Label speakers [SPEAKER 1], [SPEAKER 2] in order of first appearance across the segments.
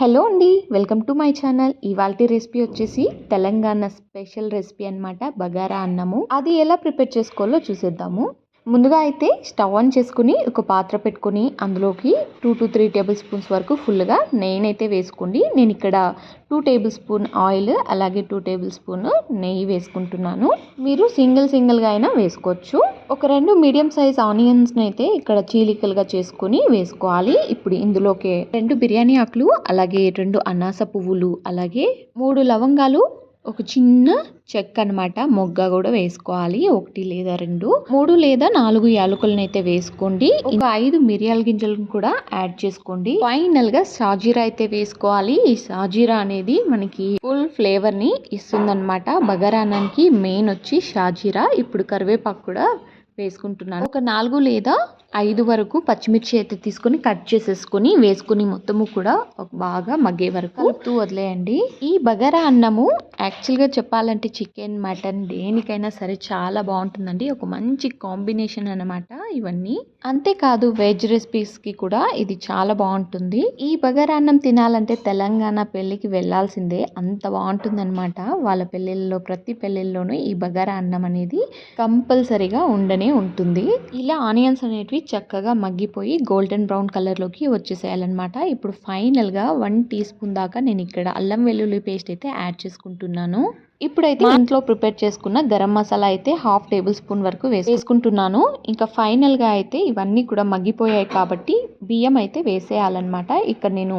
[SPEAKER 1] Hello అండి welcome to my channel. ఇవాళ recipe వచ్చేసి తెలంగాణ స్పెషల్ రెసిపీ అన్నమాట బగారా అన్నము. అది ఎలా ప్రిపేర్ చేసుకోవాలో చూసేద్దాము. ముందుగా అయితే స్టవ్ ఆన్ చేసుకుని ఒక పాత్ర పెట్టుకొని అందులోకి two to three tablespoons వరకు ఫుల్గా నెయ్యినైతే వేసుకోండి. నేను ఇక్కడ టూ టేబుల్ స్పూన్ ఆయిల్ అలాగే టూ టేబుల్ స్పూన్ నెయ్యి వేసుకుంటున్నాను. మీరు సింగిల్ సింగిల్గా అయినా వేసుకోవచ్చు. ఒక రెండు మీడియం సైజ్ ఆనియన్స్ని అయితే ఇక్కడ చీలికలుగా చేసుకొని వేసుకోవాలి. ఇప్పుడు ఇందులోకి రెండు బిర్యానీ ఆకులు అలాగే రెండు అనాస పువ్వులు అలాగే మూడు లవంగాలు ఒక చిన్న చెక్క అనమాట మొగ్గ కూడా వేసుకోవాలి. ఒకటి లేదా రెండు. మూడు లేదా నాలుగు యాలకులను అయితే వేసుకోండి. ఇంకా ఐదు మిరియాల గింజలను కూడా యాడ్ చేసుకోండి. ఫైనల్గా సాజీరా అయితే వేసుకోవాలి. ఈ సాజీరా అనేది మనకి ఫుల్ ఫ్లేవర్ని ఇస్తుందన్నమాట. బగారానానికి మెయిన్ వచ్చి షాజీరా ఇప్పుడు కరివేపాకు కూడా వేసుకుంటున్నాను. ఒక నాలుగు లేదా ఐదు వరకు పచ్చిమిర్చి అయితే తీసుకొని కట్ చేసేసుకొని వేసుకుని మొత్తము కూడా బాగా మగ్గే వరకు కలుపుతూ వదిలేయండి. ఈ బగారా అన్నము యాక్చువల్గా చెప్పాలంటే చికెన్ మటన్ దేనికైనా సరే చాలా బాగుంటుందండి. ఒక మంచి కాంబినేషన్ అనమాట ఇవన్నీ. అంతేకాదు వెజ్ రెసిపీస్కి కూడా ఇది చాలా బాగుంటుంది. ఈ బగారా అన్నం తినాలంటే తెలంగాణ పెళ్ళికి వెళ్ళాల్సిందే. అంత బాగుంటుందన్నమాట. వాళ్ళ పెళ్ళిళ్ళలో ప్రతి పెళ్ళిళ్ళలోనూ ఈ బగారా అన్నం అనేది కంపల్సరీగా ఉండనే ఉంటుంది. ఇలా ఆనియన్స్ అనేటివి చక్కగా మగ్గిపోయి గోల్డెన్ బ్రౌన్ కలర్లోకి వచ్చేసేయాలన్నమాట. ఇప్పుడు ఫైనల్గా వన్ టీ స్పూన్ దాకా నేను ఇక్కడ అల్లం వెల్లుల్లి పేస్ట్ అయితే యాడ్ చేసుకుంటున్నాను. ఇప్పుడైతే ఇంట్లో ప్రిపేర్ చేసుకున్న గరం మసాలా అయితే హాఫ్ టేబుల్ స్పూన్ వరకు వేసుకుంటున్నాను. ఇంకా ఫైనల్గా అయితే ఇవన్నీ కూడా మగ్గిపోయాయి కాబట్టి బియ్యం అయితే వేసేయాలన్నమాట. ఇక్కడ నేను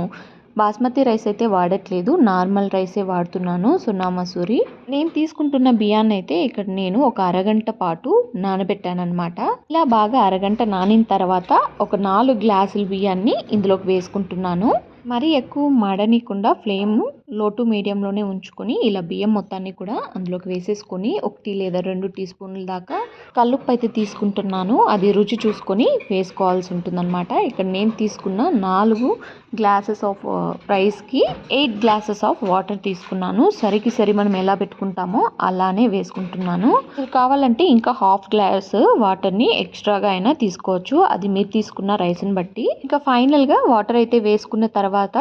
[SPEAKER 1] బాస్మతి రైస్ అయితే వాడట్లేదు. నార్మల్ రైసే వాడుతున్నాను. సున్నా మసూరి. నేను తీసుకుంటున్న బియ్యాన్ని అయితే ఇక్కడ నేను ఒక అరగంట పాటు నానబెట్టాను అనమాట ఇలా బాగా అరగంట నానిన తర్వాత ఒక నాలుగు గ్లాసుల బియ్యాన్ని ఇందులోకి వేసుకుంటున్నాను. మరీ ఎక్కువ మాడనీయకుండా ఫ్లేమ్లో టు మీడియంలోనే ఉంచుకొని ఇలా బియ్యం మొత్తాన్ని కూడా అందులోకి వేసేసుకొని ఒకటి లేదా రెండు టీ స్పూన్ల దాకా కల్లుప్పు అయితే తీసుకుంటున్నాను. అది రుచి చూసుకొని వేసుకోవాల్సి ఉంటుందన్నమాట. ఇక్కడ నేను తీసుకున్న నాలుగు గ్లాసెస్ ఆఫ్ రైస్కి ఎయిట్ గ్లాసెస్ ఆఫ్ వాటర్ తీసుకున్నాను. సరికి సరి మనం ఎలా పెట్టుకుంటామో అలానే వేసుకుంటున్నాను. కావాలంటే ఇంకా హాఫ్ గ్లాస్ వాటర్ని ఎక్స్ట్రాగా అయినా తీసుకోవచ్చు. అది మీరు తీసుకున్న రైస్ని బట్టి. ఇంకా ఫైనల్గా వాటర్ అయితే వేసుకున్న తర్వాత తర్వాత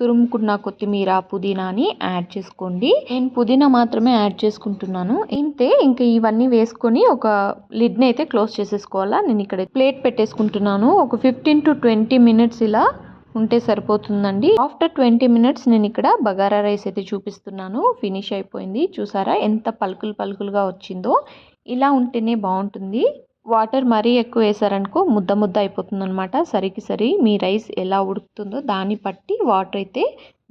[SPEAKER 1] తురుముకున్న కొత్తిమీర పుదీనాని యాడ్ చేసుకోండి. నేను పుదీనా మాత్రమే యాడ్ చేసుకుంటున్నాను. ఇంతే ఇంకా ఇవన్నీ వేసుకొని ఒక లిడ్ని అయితే క్లోజ్ చేసేసుకోవాలా? నేను ఇక్కడ ప్లేట్ పెట్టేసుకుంటున్నాను. ఒక ఫిఫ్టీన్ టు ట్వంటీ మినిట్స్ ఇలా ఉంటే సరిపోతుందండి. ఆఫ్టర్ ట్వంటీ మినిట్స్ నేను ఇక్కడ బగారా రైస్ అయితే చూపిస్తున్నాను. ఫినిష్ అయిపోయింది. చూసారా ఎంత పలుకులు పలుకులుగా వచ్చిందో? ఇలా ఉంటేనే బాగుంటుంది. వాటర్ మరీ ఎక్కువ వేసారనుకో ముద్ద ముద్ద అయిపోతుంది అనమాట సరికి సరి మీ రైస్ ఎలా ఉడుకుతుందో దాన్ని బట్టి వాటర్ అయితే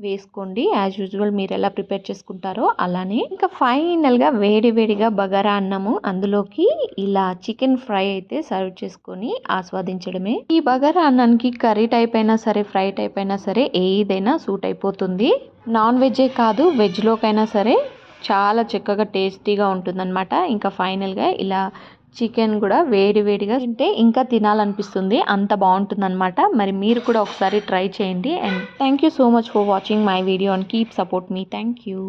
[SPEAKER 1] వేసుకోండి. యాజ్ యూజువల్ మీరు ఎలా ప్రిపేర్ చేసుకుంటారో అలానే. ఇంకా ఫైనల్గా వేడి వేడిగా బగారా అన్నము. అందులోకి ఇలా చికెన్ ఫ్రై అయితే సర్వ్ చేసుకొని ఆస్వాదించడమే. ఈ బగారా అన్నానికి కర్రీ టైప్ అయినా సరే ఫ్రై టైప్ అయినా సరే ఏదైనా సూట్ అయిపోతుంది. నాన్ వెజ్జే కాదు వెజ్లోకైనా సరే చాలా చక్కగా టేస్టీగా ఉంటుందన్నమాట. ఇంకా ఫైనల్గా ఇలా చికెన్ కూడా వేడి వేడిగా తింటే ఇంకా తినాలనిపిస్తుంది. అంత బాగుంటుంది అనమాట మరి మీరు కూడా ఒకసారి ట్రై చేయండి. And thank you so much for watching my video and keep support me. Thank you.